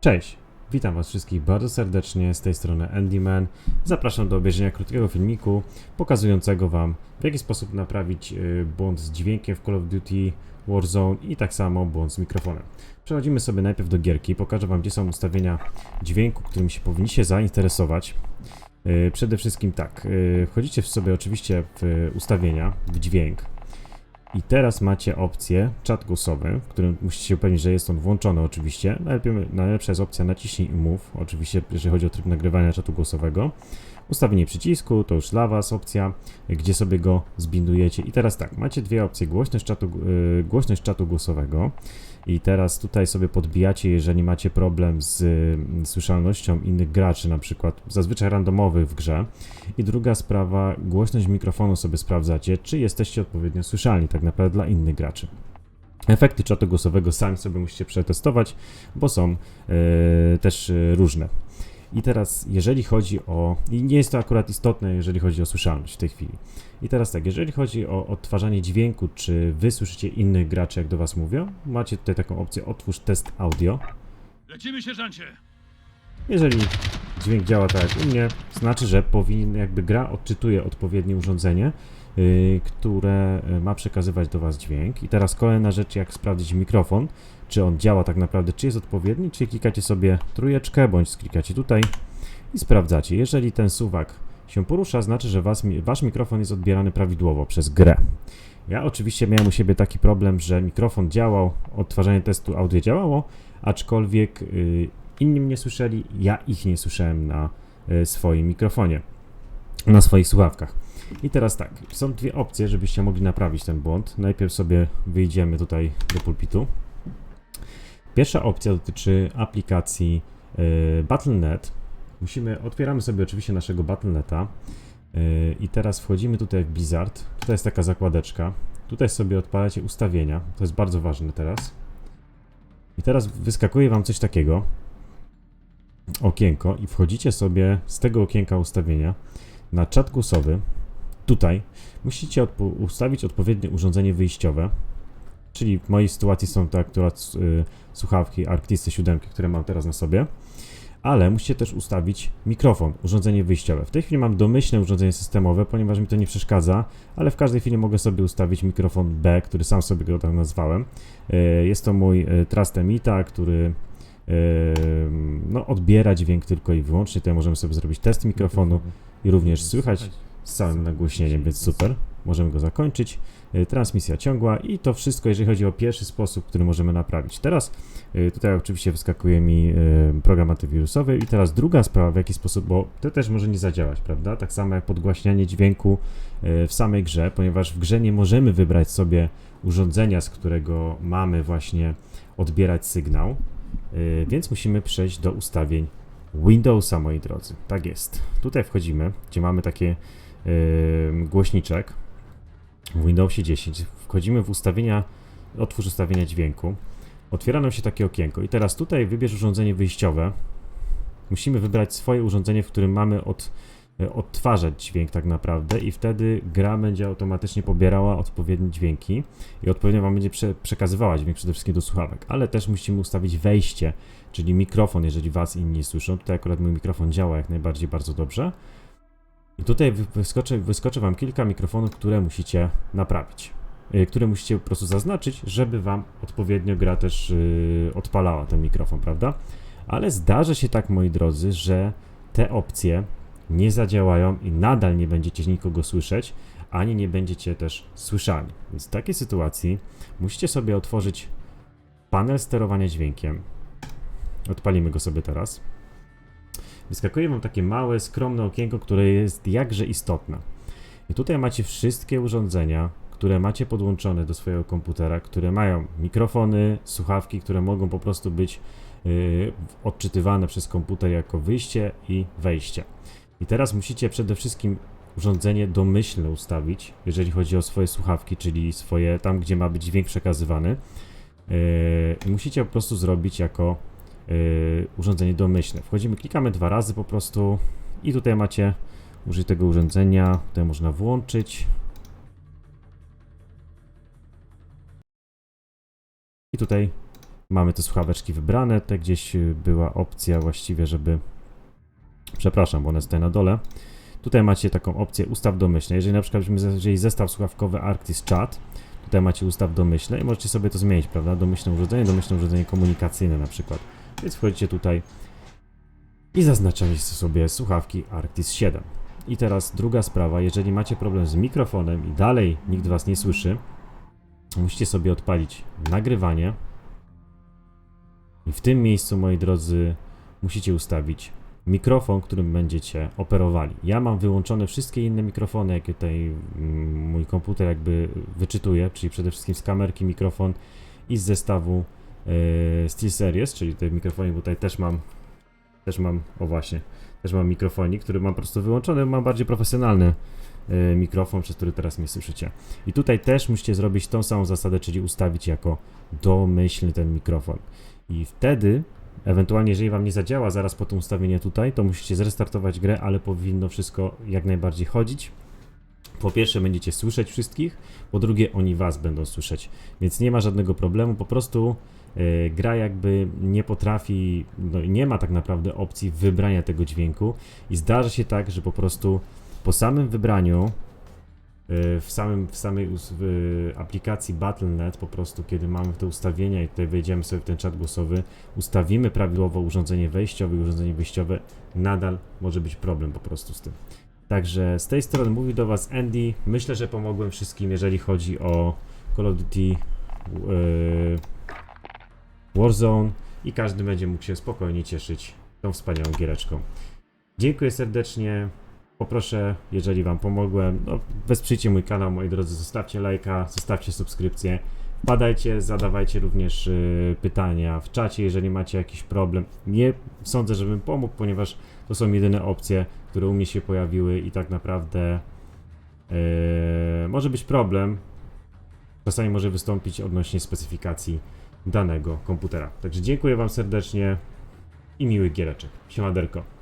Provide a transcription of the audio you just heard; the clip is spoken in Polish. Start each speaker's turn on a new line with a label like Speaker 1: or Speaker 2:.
Speaker 1: Cześć, witam Was wszystkich bardzo serdecznie z tej strony Andyman. Zapraszam do obejrzenia krótkiego filmiku pokazującego Wam w jaki sposób naprawić y, błąd z dźwiękiem w Call of Duty Warzone i tak samo błąd z mikrofonem. Przechodzimy sobie najpierw do gierki, pokażę Wam gdzie są ustawienia dźwięku, którymi się powinniście zainteresować. Y, Przede wszystkim tak, y, wchodzicie sobie oczywiście w ustawienia, w dźwięk, i teraz macie opcję czat głosowy, w którym musicie się upewnić, że jest on włączony oczywiście. Najlepiej, najlepsza jest opcja naciśnij i mów, oczywiście jeżeli chodzi o tryb nagrywania czatu głosowego. Ustawienie przycisku, to już dla Was opcja, gdzie sobie go zbindujecie. I teraz tak, macie dwie opcje, głośność czatu, yy, głośność czatu głosowego i teraz tutaj sobie podbijacie, jeżeli macie problem z y, słyszalnością innych graczy, na przykład zazwyczaj randomowych w grze. I druga sprawa, głośność mikrofonu sobie sprawdzacie, czy jesteście odpowiednio słyszalni tak naprawdę dla innych graczy. Efekty czatu głosowego sami sobie musicie przetestować, bo są e, też e, różne. I teraz, jeżeli chodzi o. I nie jest to akurat istotne, jeżeli chodzi o słyszalność w tej chwili. I teraz tak, jeżeli chodzi o odtwarzanie dźwięku, czy wy słyszycie innych graczy, jak do was mówią, macie tutaj taką opcję otwórz test audio.
Speaker 2: Lecimy, sierżancie!
Speaker 1: Jeżeli dźwięk działa tak jak u mnie, znaczy, że powinien, jakby gra odczytuje odpowiednie urządzenie, yy, które y, ma przekazywać do Was dźwięk. I teraz kolejna rzecz, jak sprawdzić mikrofon, czy on działa tak naprawdę, czy jest odpowiedni, czy klikacie sobie trójeczkę, bądź klikacie tutaj i sprawdzacie. Jeżeli ten suwak się porusza, znaczy, że was, Wasz mikrofon jest odbierany prawidłowo przez grę. Ja oczywiście miałem u siebie taki problem, że mikrofon działał, odtwarzanie testu audio działało, aczkolwiek yy, inni mnie słyszeli, ja ich nie słyszałem na y, swoim mikrofonie, na swoich słuchawkach. I teraz tak, są dwie opcje, żebyście mogli naprawić ten błąd. Najpierw sobie wyjdziemy tutaj do pulpitu. Pierwsza opcja dotyczy aplikacji y, Battle.net. Musimy, otwieramy sobie oczywiście naszego Battle.neta y, i teraz wchodzimy tutaj w Blizzard. Tutaj jest taka zakładeczka. Tutaj sobie odpalacie ustawienia. To jest bardzo ważne teraz. I teraz wyskakuje Wam coś takiego okienko i wchodzicie sobie z tego okienka ustawienia na czat głosowy. Tutaj musicie odpo- ustawić odpowiednie urządzenie wyjściowe, czyli w mojej sytuacji są to akurat y, słuchawki Arctisy 7, które mam teraz na sobie, ale musicie też ustawić mikrofon, urządzenie wyjściowe. W tej chwili mam domyślne urządzenie systemowe, ponieważ mi to nie przeszkadza, ale w każdej chwili mogę sobie ustawić mikrofon B, który sam sobie go tak nazwałem. Y, Jest to mój y, Trustemita, który Ym, no, odbiera dźwięk tylko i wyłącznie. Tutaj możemy sobie zrobić test mikrofonu i również słychać z całym nagłośnieniem, więc super. Możemy go zakończyć. Y, Transmisja ciągła i to wszystko, jeżeli chodzi o pierwszy sposób, który możemy naprawić. Teraz y, tutaj oczywiście wyskakuje mi program antywirusowy i teraz druga sprawa, w jaki sposób, bo to też może nie zadziałać, prawda? Tak samo jak podgłaśnianie dźwięku y, w samej grze, ponieważ w grze nie możemy wybrać sobie urządzenia, z którego mamy właśnie odbierać sygnał. Yy, więc musimy przejść do ustawień Windowsa, moi drodzy. Tak jest. Tutaj wchodzimy, gdzie mamy takie głośniczek w Windowsie 10. Wchodzimy w ustawienia, otwórz ustawienia dźwięku. Otwiera nam się takie okienko i teraz tutaj wybierz urządzenie wyjściowe. Musimy wybrać swoje urządzenie, w którym mamy od, odtwarzać dźwięk tak naprawdę i wtedy gra będzie automatycznie pobierała odpowiednie dźwięki i odpowiednio Wam będzie prze, przekazywała dźwięk przede wszystkim do słuchawek, ale też musimy ustawić wejście, czyli mikrofon, jeżeli Was inni słyszą. Tutaj akurat mój mikrofon działa jak najbardziej bardzo dobrze. I tutaj wy- wyskoczy, wyskoczy Wam kilka mikrofonów, które musicie naprawić, y, które musicie po prostu zaznaczyć, żeby Wam odpowiednio gra też yy, odpalała ten mikrofon, prawda? Ale zdarza się tak, moi drodzy, że te opcje nie zadziałają i nadal nie będziecie nikogo słyszeć, ani nie będziecie też słyszani. Więc w takiej sytuacji musicie sobie otworzyć panel sterowania dźwiękiem. Odpalimy go sobie teraz. Wyskakuje wam takie małe, skromne okienko, które jest jakże istotne. I tutaj macie wszystkie urządzenia, które macie podłączone do swojego komputera, które mają mikrofony, słuchawki, które mogą po prostu być yy, odczytywane przez komputer jako wyjście i wejście. I teraz musicie przede wszystkim urządzenie domyślne ustawić, jeżeli chodzi o swoje słuchawki, czyli swoje tam, gdzie ma być dźwięk przekazywany. Yy, musicie po prostu zrobić jako yy, urządzenie domyślne. Wchodzimy, klikamy dwa razy po prostu i tutaj macie użyć tego urządzenia, tutaj można włączyć. I tutaj Mamy te słuchaweczki wybrane, te gdzieś y, była opcja właściwie, żeby... Przepraszam, bo one tutaj na dole. Tutaj macie taką opcję ustaw domyślne. Jeżeli na przykład byśmy jeżeli zestaw słuchawkowy Arctis Chat, tutaj macie ustaw domyślne i możecie sobie to zmienić, prawda? Domyślne urządzenie, domyślne urządzenie komunikacyjne na przykład. Więc wchodzicie tutaj i zaznaczacie sobie słuchawki Arctis 7. I teraz druga sprawa, jeżeli macie problem z mikrofonem i dalej nikt was nie słyszy, musicie sobie odpalić nagrywanie. I w tym miejscu, moi drodzy, musicie ustawić mikrofon, którym będziecie operowali. Ja mam wyłączone wszystkie inne mikrofony, jakie tutaj mm, mój komputer jakby wyczytuje, czyli przede wszystkim z kamerki mikrofon i z zestawu e, SteelSeries, czyli te mikrofony, bo tutaj też mam, też mam, o właśnie, też mam mikrofonik, który mam po prostu wyłączony, mam bardziej profesjonalny e, mikrofon, przez który teraz mnie słyszycie. I tutaj też musicie zrobić tą samą zasadę, czyli ustawić jako domyślny ten mikrofon. I wtedy, ewentualnie jeżeli Wam nie zadziała zaraz po tym ustawieniu tutaj, to musicie zrestartować grę, ale powinno wszystko jak najbardziej chodzić. Po pierwsze będziecie słyszeć wszystkich, po drugie oni Was będą słyszeć, więc nie ma żadnego problemu, po prostu e, gra jakby nie potrafi, no nie ma tak naprawdę opcji wybrania tego dźwięku i zdarza się tak, że po prostu po samym wybraniu w, samym, w samej w y, aplikacji Battle.net po prostu, kiedy mamy te ustawienia i tutaj wejdziemy sobie w ten czat głosowy, ustawimy prawidłowo urządzenie wejściowe i urządzenie wyjściowe, nadal może być problem po prostu z tym. Także z tej strony mówi do Was Andy. Myślę, że pomogłem wszystkim, jeżeli chodzi o Call of Duty yy, Warzone i każdy będzie mógł się spokojnie cieszyć tą wspaniałą giereczką. Dziękuję serdecznie. Poproszę, jeżeli Wam pomogłem, no, wesprzyjcie mój kanał, moi drodzy, zostawcie lajka, zostawcie subskrypcję. Wpadajcie, zadawajcie również y, pytania w czacie, jeżeli macie jakiś problem. Nie sądzę, żebym pomógł, ponieważ to są jedyne opcje, które u mnie się pojawiły i tak naprawdę y, może być problem. Czasami może wystąpić odnośnie specyfikacji danego komputera. Także dziękuję Wam serdecznie i miłych giereczek. Siemaderko.